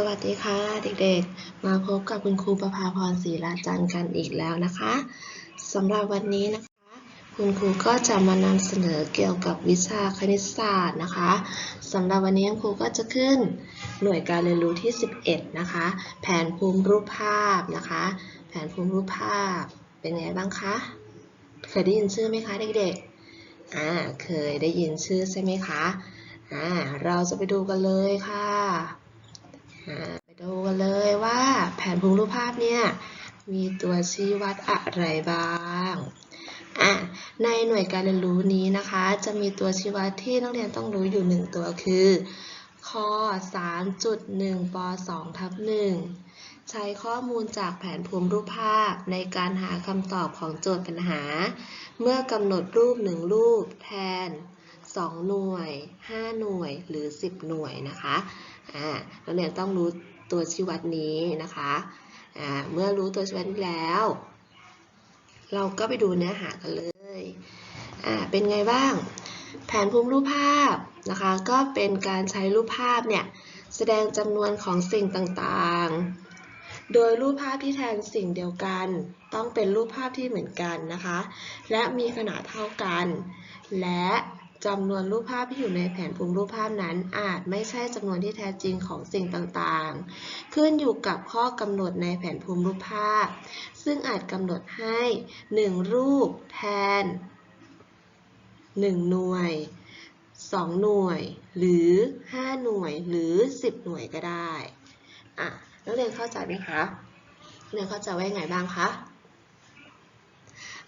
สวัสดีค่ะเด็กๆ มาพบกับคุณครูประภาพรศรีราจันทร์กันอีกแล้วนะคะสำหรับวันนี้นะคะ คุณครูก็จะมานำเสนอเกี่ยวกับวิชาคณิตศาสตร์นะคะสำหรับวันนี้คุณครูก็จะขึ้นหน่วยการเรียนรู้ที่ 11 นะคะ แผนภูมิรูปภาพนะคะ แผนภูมิรูปภาพเป็นไงบ้างคะเคยได้ยินชื่อไหมคะเด็กๆอ่าเคยได้ยินชื่อใช่ไหมคะอ่าเราจะไปดูกันเลยค่ะอ่า ไปดูกันเลยว่าแผนภูมิรูปภาพเนี่ยมีตัวชี้วัดอะไรบ้างอะในหน่วยการเรียนรู้นี้นะคะ จะมีตัวชี้วัดที่นักเรียนต้องรู้อยู่หนึ่งตัวคือข้อ 3.1ป2ทับ1ใช้ข้อมูลจากแผนภูมิรูปภาพในการหาคำตอบของโจทย์ปัญหา เมื่อกำหนดรูปหนึ่งรูป แทน 2 หน่วย 5 หน่วย หรือ 10 หน่วยนะคะ อ่านักเรียนต้องรู้ตัวชี้วัดนี้นะคะอ่าเมื่อรู้ตัวชี้วัดแล้ว เราก็ไปดูเนื้อหากันเลยอ่าเป็นไงบ้าง แผนภูมิรูปภาพนะคะ ก็เป็นการใช้รูปภาพเนี่ยแสดงจำนวนของสิ่งต่างๆ โดยรูปภาพที่แทนสิ่งเดียวกัน ต้องเป็นรูปภาพที่เหมือนกันนะคะ และมีขนาดเท่ากัน และ จำนวนรูปภาพที่อยู่ในแผนภูมิรูปภาพนั้นอาจไม่ใช่จำนวนที่แท้จริงของสิ่งต่างๆ ขึ้นอยู่กับข้อกำหนดในแผนภูมิรูปภาพ ซึ่งอาจกำหนดให้ 1 รูปแทน 1 หน่วย 2 หน่วย หรือ 5 หน่วย หรือ 10 หน่วยก็ได้ อะ นักเรียนเข้าใจไหมคะ นักเรียนเข้าใจว่ายังไงบ้างคะ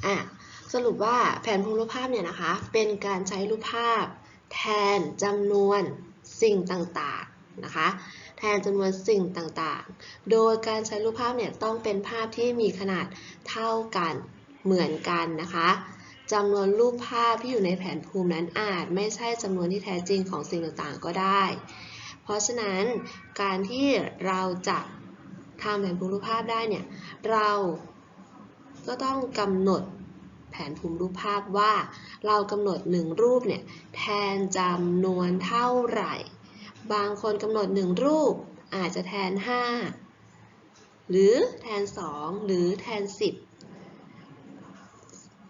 อะ สรุปว่าแผนภูมิรูปภาพเนี่ยนะคะ เป็นการใช้รูปภาพ แทนจำนวนสิ่งต่างๆนะคะ แทนจำนวนสิ่งต่างๆ โดยการใช้รูปภาพเนี่ยต้องเป็นภาพที่มีขนาดเท่ากันเหมือนกันนะคะจำนวนรูปภาพที่อยู่ในแผนภูมินั้นอาจ ไม่ใช่จำนวนที่แท้จริงของสิ่งต่างๆก็ได้ เพราะฉะนั้นการที่เราจะทำแผนภูมิรูปภาพได้เนี่ยเราก็ต้องกำหนด นภูมิรูปภาพว่า เรากำหนดหนึ่งรูปเนี่ยแทนจำนวนเท่าไหร่ บางคนกำหนดหนึ่งรูปอาจจะแทน 5 หรือแทน 2 หรือแทน 10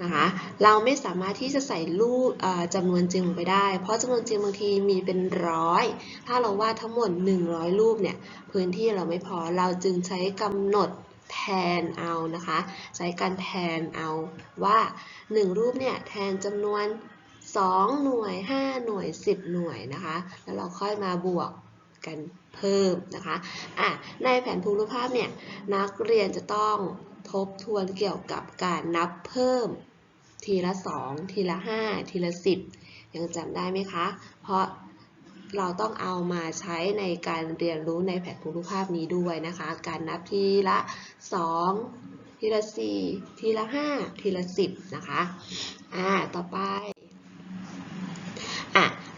นะคะเราไม่สามารถที่จะใส่รูปจำนวนจริงลงไปได้ เพราะจำนวนจริงบางทีมีเป็นร้อย ถ้าเราวาดทั้งหมด 100 รูปเนี่ยพื้นที่เราไม่พอเราจึงใช้กำหนด แทนเอานะคะ ใช้การแทนเอาว่า 1 รูปเนี่ยแทนจำนวน 2 หน่วย 5 หน่วย 10 หน่วยนะคะ แล้วเราค่อยมาบวกกันเพิ่มนะคะอะในแผนภูมิรูปภาพเนี่ยนักเรียนจะต้องทบทวนเกี่ยวกับการนับเพิ่มทีละ 2 ทีละ 5 ทีละ 10 ยังจำได้ไหมคะ เพราะ เราต้องเอามาใช้ในการเรียนรู้ในแผนภูมิรูปภาพนี้ด้วยนะคะ การนับทีละ 2 ทีละ 4 ทีละ 5 ทีละ 10 นะคะ อ่า ต่อไป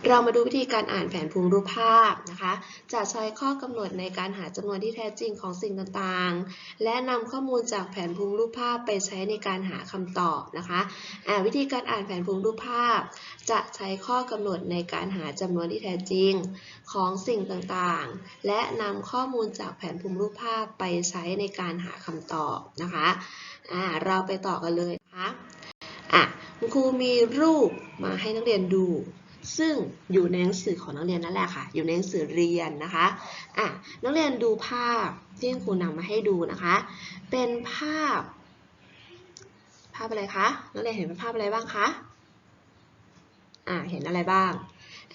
เรามาดูวิธีการอ่านแผนภูมิรูปภาพนะคะ จะใช้ข้อกำหนดในการหาจำนวนที่แท้จริงของสิ่งต่างๆ และนำข้อมูลจากแผนภูมิรูปภาพไปใช้ในการหาคำตอบนะคะอ่าวิธีการอ่านแผนภูมิรูปภาพ จะใช้ข้อกำหนดในการหาจำนวนที่แท้จริงของสิ่งต่างๆ และนำข้อมูลจากแผนภูมิรูปภาพไปใช้ในการหาคำตอบนะคะอ่าเราไปต่อกันเลยนะคะะคุณครูมีรูปมาให้นักเรียนดู ซึ่งอยู่ในหนังสือของนักเรียนนั่นแหละค่ะ อยู่ในหนังสือเรียนนะคะอะนักเรียนดูภาพที่ครูนำมาให้ดูนะคะ เป็นภาพ ภาพอะไรคะ นักเรียนเห็นเป็นภาพอะไรบ้างคะ อะเห็นอะไรบ้าง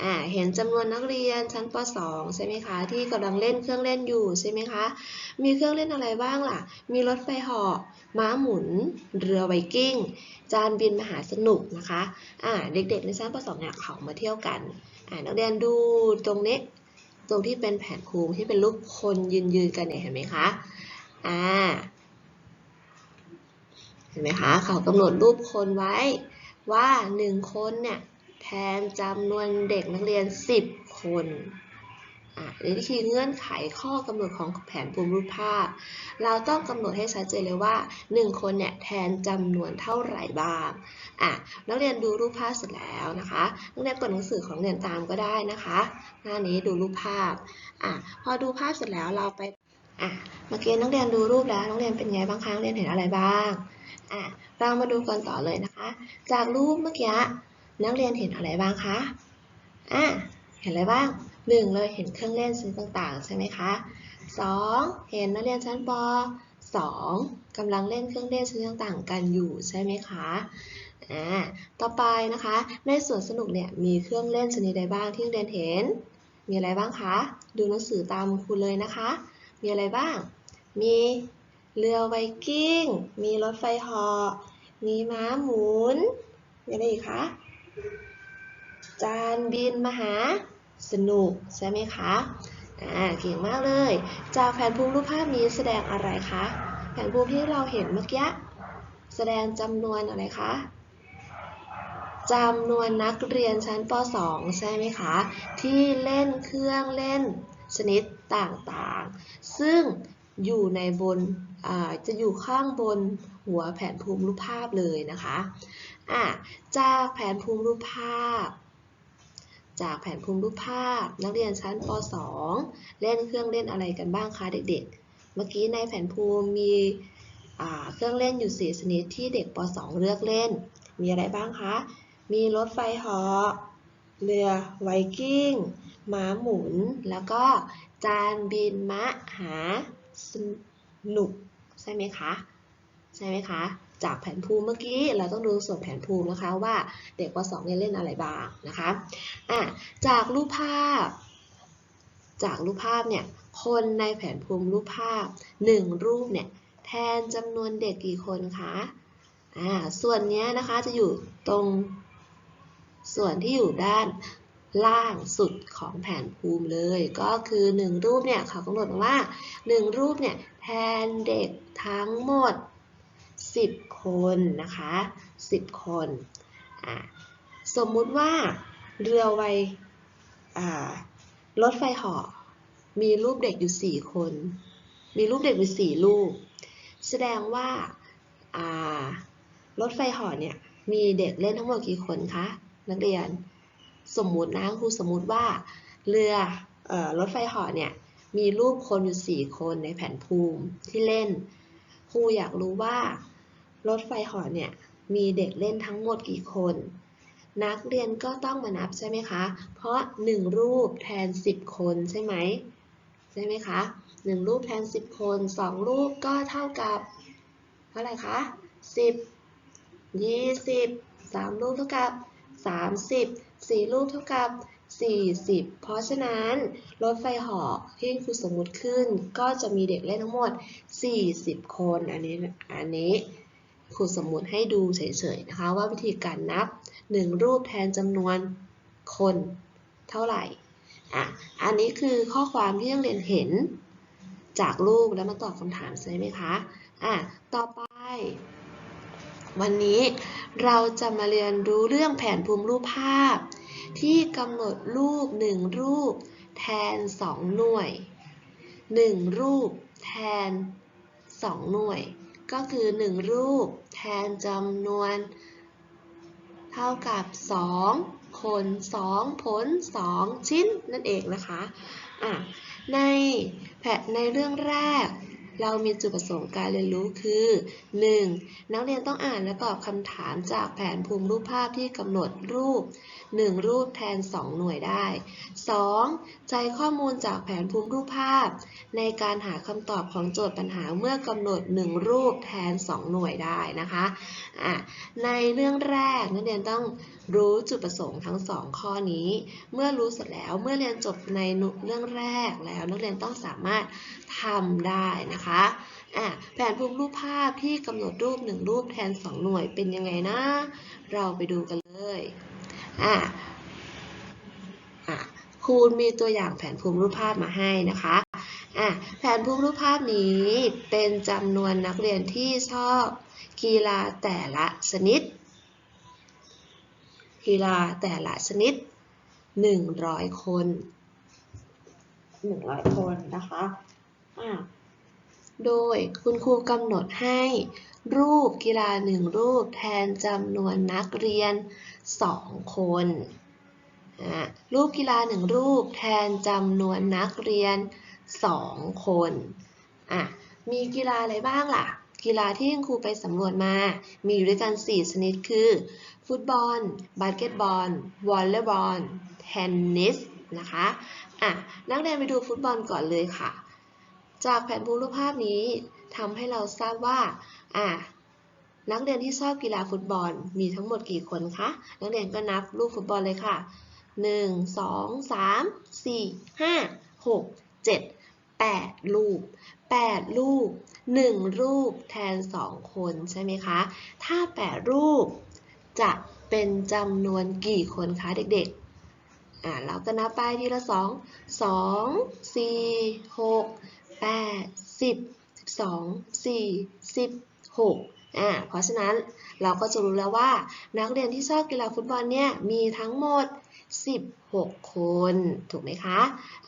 อ่าเห็นจำนวนนักเรียนชั้นป .2 ใช่ไหมคะ ที่กำลังเล่นเครื่องเล่นอยู่ใช่ไหมคะ มีเครื่องเล่นอะไรบ้างล่ะ มีรถไฟเหาะม้าหมุน เรือไวกิ้ง จานบินมหาสนุกนะคะอ่าเด็กๆในชั้นป .2 เนี่ยเขามาเที่ยวกันอ่านักเรียนดูตรงนี้ตรงที่เป็นแผนภูมิที่เป็นรูปคนยืนยืนกันเนี่ยเห็นไหมคะอ่าเห็นไหมคะเขากำหนดรูปคนไว้ว่าหนึ่งคนเนี่ย แทนจำนวนเด็กนักเรียน 10 คนอะนี่คือเงื่อนไขข้อกำหนดของแผนภูมิรูปภาพ เราต้องกำหนดให้ชัดเจนเลยว่า 1 คนเนี่ยแทนจำนวนเท่าไหร่บ้างอะนักเรียนดูรูปภาพเสร็จแล้วนะคะนักเรียนกดหนังสือของเรียนตามก็ได้นะคะ หน้านี้ดูรูปภาพอะพอดูภาพเสร็จแล้วเราไปอะเมื่อกี้นักเรียนดูรูปแล้วนักเรียนเป็นไงบ้างคะนักเรียนเห็นอะไรบ้างอะเรามาดูกันต่อเลยนะคะ จากรูปเมื่อกี้ นักเรียนเห็นอะไรบ้างคะ อะ เห็นอะไรบ้างหนึ่งเลยเห็นเครื่องเล่นชนิดต่างๆ ใช่ไหมคะสองเห็นนักเรียนชั้นป 2กำลังเล่นเครื่องเล่นชนิดต่างๆ กันอยู่ใช่ไหมคะ อ่า ต่อไปนะคะ ในสวนสนุกเนี่ยมีเครื่องเล่นชนิดใดบ้างที่นักเรียนเห็น มีอะไรบ้างคะ ดูหนังสือตามครูเลยนะคะ มีอะไรบ้าง มีเรือไวกิ้ง มีรถไฟหาะมีม้าหมุนมีอะไรอีกคะ จานบินมหาสนุกใช่ไหมคะอ่าเก่งมากเลย จากแผนภูมิรูปภาพนี้แสดงอะไรคะ แผนภูมิที่เราเห็นเมื่อกี้แสดงจำนวนอะไรคะจำนวนนักเรียนชั้นป .2 ใช่ไหมคะ ที่เล่นเครื่องเล่นชนิดต่างๆ ซึ่งอยู่ในบนอ่าจะอยู่ข้างบนหัวแผนภูมิรูปภาพเลยนะคะอะจากแผนภูมิรูปภาพ จากแผนภูมิรูปภาพ นักเรียนชั้นป .2 เล่นเครื่องเล่นอะไรกันบ้างคะเด็กๆ เมื่อกี้ในแผนภูมิมีเครื่องเล่นอยู่ 4 ชนิดที่เด็กป .2 เลือกเล่น มีอะไรบ้างคะ มีรถไฟหาะเรือไวกิ้งม้าหมุน แล้วก็จานบินมะหาสนุก ใช่ไหมคะ ใช่ไหมคะ จากแผนภูมิเมื่อกี้ เราต้องดูส่วนแผนภูมินะคะว่าเด็กป .2 เนี่ยเล่นอะไรบ้างนะคะอะจากรูปภาพ จากรูปภาพเนี่ยคนในแผนภูมิรูปภาพ 1 รูปเนี่ยแทนจำนวนเด็กกี่คนคะอ่าส่วนนี้นะคะจะอยู่ตรงส่วนที่อยู่ด้านล่างสุดของแผนภูมิเลย ก็คือ 1 รูปเนี่ยเขากำหนดว่า 1 รูปเนี่ยแทนเด็กทั้งหมด 10 คนนะคะ 10 คนสมมุติว่าเรือไวรถไฟหาะมีรูปเด็กอยู่ 4 คน มีรูปเด็กอยู่ 4 รูป แสดงว่ารถไฟหาะเนี่ยมีเด็กเล่นทั้งหมดกี่คนคะนักเรียน สมมุตินะครูสมมุติว่าเรืออรถไฟหาะเนี่ยมีรูปคนอยู่ 4 คนในแผนภูมิที่เล่นครูอยากรู้ว่า รถไฟหาะเนี่ยมีเด็กเล่นทั้งหมดกี่คน นักเรียนก็ต้องมานับใช่ไหมคะ เพราะ 1 รูปแทน 10 คนใช่ไหมใช่ไหมคะ 1 รูปแทน 10 คน 2 รูปก็เท่ากับเท่าไหร่คะ10 20 3 รูปเท่ากับ 30 4 รูปเท่ากับ 40 เพราะฉะนั้นรถไฟหาะที่ครูสมมุติขึ้นก็จะมีเด็กเล่นทั้งหมด 40 คน อันนี้ อันนี้ ครูสมมุติให้ดูเฉยๆนะคะว่าวิธีการนับ 1 รูปแทนจำนวนคนเท่าไหร่อะอันนี้คือข้อความที่นักเรียนเห็นจากรูปแล้วมาตอบคำถามใช่ไหมคะอะต่อไป วันนี้เราจะมาเรียนรู้เรื่องแผนภูมิรูปภาพ ที่กำหนดรูป 1 รูป แทน 2 หน่วย 1 รูป แทน 2 หน่วย ก็คือ 1 รูป แทนจำนวน เท่ากับ 2 คน 2 ผล 2 ชิ้นนั่นเองนะคะอะในแผในเรื่องแรก เรามีจุดประสงค์การเรียนรู้คือ 1. นักเรียนต้องอ่านและตอบคำถามจากแผนภูมิรูปภาพที่กำหนดรูป 1 รูปแทน 2 หน่วยได้ 2. ใจข้อมูลจากแผนภูมิรูปภาพ ในการหาคำตอบของโจทย์ปัญหาเมื่อกำหนด 1 รูปแทน 2 หน่วยได้นะคะะในเรื่องแรกนักเรียนต้อง รู้จุดประสงค์ทั้ง2ข้อนี้ เมื่อรู้เสร็จแล้วเมื่อเรียนจบในเรื่องแรกแล้ว นักเรียนต้องสามารถทำได้นะคะอะแผนภูมิรูปภาพที่กำหนดรูป1รูปแทน2หน่วยเป็นยังไงนะ เราไปดูกันเลยอะอะครูมีตัวอย่างแผนภูมิรูปภาพมาให้นะคะอะแผนภูมิรูปภาพนี้เป็นจำนวนนักเรียนที่ชอบกีฬาแต่ละชนิด กีฬาแต่ละชนิด 100 คน 100 คนนะคะอะโดยคุณครูกำหนดให้รูปกีฬาหนึ่งรูปแทนจำนวนนักเรียน 2 คนอะรูปกีฬาหนึ่งรูปแทนจำนวนนักเรียน 2 คนอะมีกีฬาอะไรบ้างล่ะ กีฬาที่คุณครูไปสำรวจมา มีอยู่ด้วยกัน 4 ชนิดคือ ฟุตบอล บาสเกตบอล วอลเลย์บอล เทนนิส นะคะ อะ นักเรียนไปดูฟุตบอลก่อนเลยค่ะ จากแผนภูมิรูปภาพนี้ทำให้เราทราบว่า อะนักเรียนที่ชอบกีฬาฟุตบอลมีทั้งหมดกี่คนคะ นักเรียนก็นับลูกฟุตบอลเลยค่ะ 1 2 3 4 5 6 7 8 ลูก 8 ลูก 1 รูปแทน 2 คนใช่ไหมคะ ถ้า 8 รูปจะเป็นจำนวนกี่คนคะเด็กๆ อ่าเราก็นับไปทีละ 2 2 4 6 8 10 12 4 16 อ่าเพราะฉะนั้นเราก็จะรู้แล้วว่า นักเรียนที่ชอบกีฬาฟุตบอลเนี่ยมีทั้งหมด 16 คนถูกไหมคะ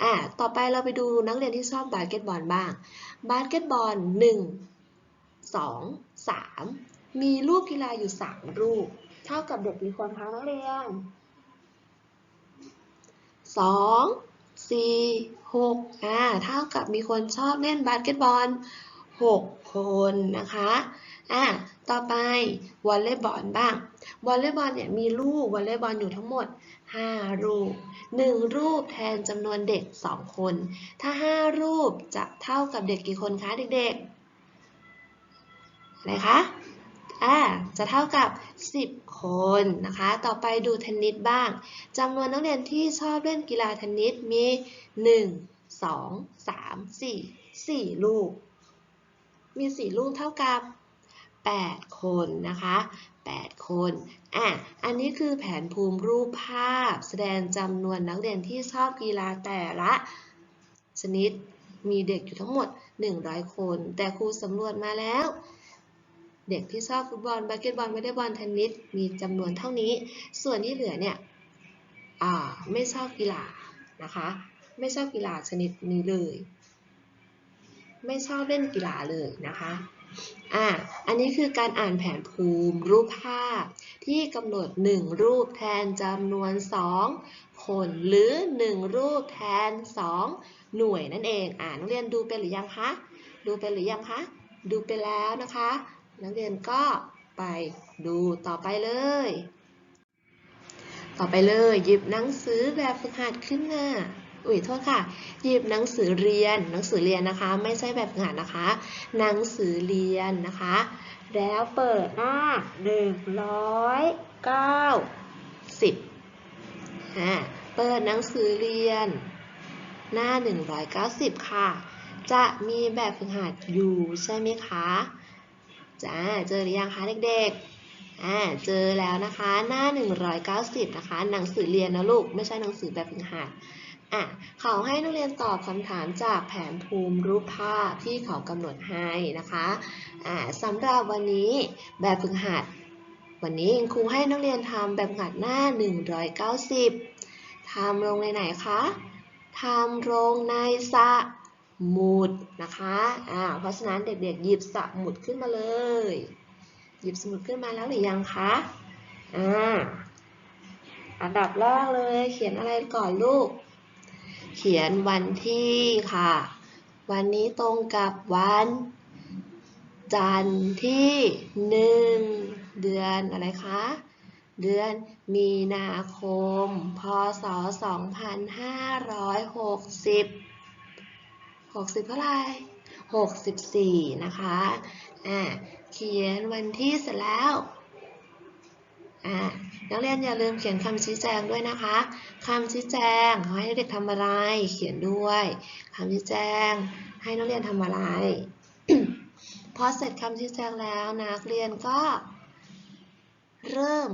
อ่าต่อไปเราไปดูนักเรียนที่ชอบบาสเกตบอลบ้าง บาสเกตบอล 1 2 3 มีรูปกีฬาอยู่3รูปเท่ากับเด็กกี่คนคะนักเรียน 2 4 6อ่าเท่ากับมีคนชอบเล่นบาสเกตบอล 6 คนนะคะ อ่าต่อไปวอลเลย์บอลบ้างวอลเลย์บอลเนี่ยมีลูกวอลเลย์บอลอยู่ทั้งหมด 5 รูป 1 รูปแทนจำนวนเด็ก 2 คน ถ้า 5 รูปจะเท่ากับเด็กกี่คนคะเด็กๆอะไรคะอ่าจะเท่ากับ 10 คนนะคะ ต่อไปดูเทนนิสบ้างจำนวนนักเรียนที่ชอบเล่นกีฬาเทนนิสมี 1 2 3 4 4 ลูก มี 4 ลูกเท่ากับ 8 คนนะคะ 8 คน อะ อันนี้คือแผนภูมิรูปภาพ แสดงจำนวนนักเรียนที่ชอบกีฬาแต่ละชนิด มีเด็กอยู่ทั้งหมด 100 คน แต่ครูสำรวจมาแล้ว เด็กที่ชอบฟุตบอลบาสเกตบอลวอลเลย์บอลเทนนิส มีจำนวนเท่านี้ ส่วนที่เหลือเนี่ย อ่า ไม่ชอบกีฬา นะคะ ไม่ชอบกีฬาชนิดนี้เลย ไม่ชอบเล่นกีฬาเลยนะคะ อ่าอันนี้คือการอ่านแผนภูมิรูปภาพ ที่กำหนด 1 รูปแทนจำนวน 2 คนหรือ 1 รูปแทน 2 หน่วยนั่นเองอ่านักเรียนดูเป็นหรือยังคะดูเป็นหรือยังคะดูไปแล้วนะคะ นักเรียนก็ไปดูต่อไปเลย ต่อไปเลยหยิบหนังสือแบบฝึกหัดขึ้นหน้า อุ้ยโทษค่ะ หยิบหนังสือเรียน หนังสือเรียนนะคะ ไม่ใช่แบบฝึกหัดนะคะ หนังสือเรียนนะคะ แล้วเปิดหน้า190อ่าเปิดหนังสือเรียน หน้า 190 ค่ะ จะมีแบบฝึกหัดอยู่ใช่ไหมคะจ้าเจอหรือยังคะเด็กๆอ่าเจอแล้วนะคะหน้า 190 นะคะ หนังสือเรียนนะลูก ไม่ใช่หนังสือแบบฝึกหัด อะเขาให้นักเรียนตอบคำถามจากแผนภูมิรูปภาพที่เขากำหนดให้นะคะอ่าสำหรับวันนี้แบบฝึกหัด วันนี้ครูให้นักเรียนทำแบบฝึกหัดหน้า 190ทำลงในไหนคะทำลงในสมุดนะคะอ่าเพราะฉะนั้นเด็กๆหยิบสมุดขึ้นมาเลย หยิบสมุดขึ้นมาแล้วหรือยังคะอ่าอันดับแรกเลยเขียนอะไรก่อนลูก เขียนวันที่ค่ะ วันนี้ตรงกับวัน จันทร์ที่หนึ่งเดือนอะไรคะเดือนมีนาคม พศ 2560 60เท่าไหร่64 นะคะ อ่า เขียนวันที่เสร็จแล้ว นักเรียนอย่าลืมเขียนคำชี้แจงด้วยนะคะคำชี้แจงเขาให้เด็กทำอะไร เขียนด้วยคำชี้แจง ให้นักเรียนทำอะไร พอเสร็จคำชี้แจงแล้วนักเรียนก็ เริ่ม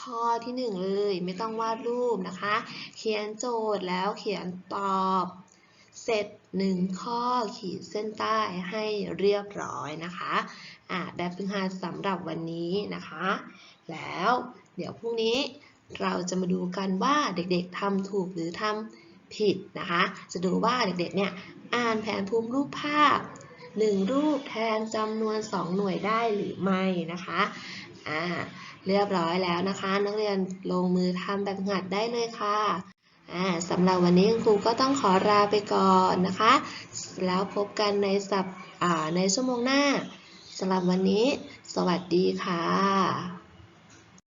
ข้อที่หนึ่งเลยไม่ต้องวาดรูปนะคะ เขียนโจทย์แล้วเขียนตอบ เสร็จหนึ่งข้อขีดเส้นใต้ให้เรียบร้อยนะคะอ่าแบบฝึกหัดสำหรับวันนี้นะคะ แล้ว เดี๋ยวพรุ่งนี้เราจะมาดูกันว่าเด็กๆทำถูกหรือทำผิดนะคะ จะดูว่าเด็กๆเนี่ยอ่านแผนภูมิรูปภาพ 1 รูปแทนจำนวน 2 หน่วยได้หรือไม่นะคะอ่าเรียบร้อยแล้วนะคะ นักเรียนลงมือทำแบบหัดได้เลยค่ะอ่าสำหรับวันนี้ครูก็ต้องขอลาไปก่อนนะคะ แล้วพบกันในสัปในชั่วโมงหน้าสำหรับวันนี้ สวัสดีค่ะ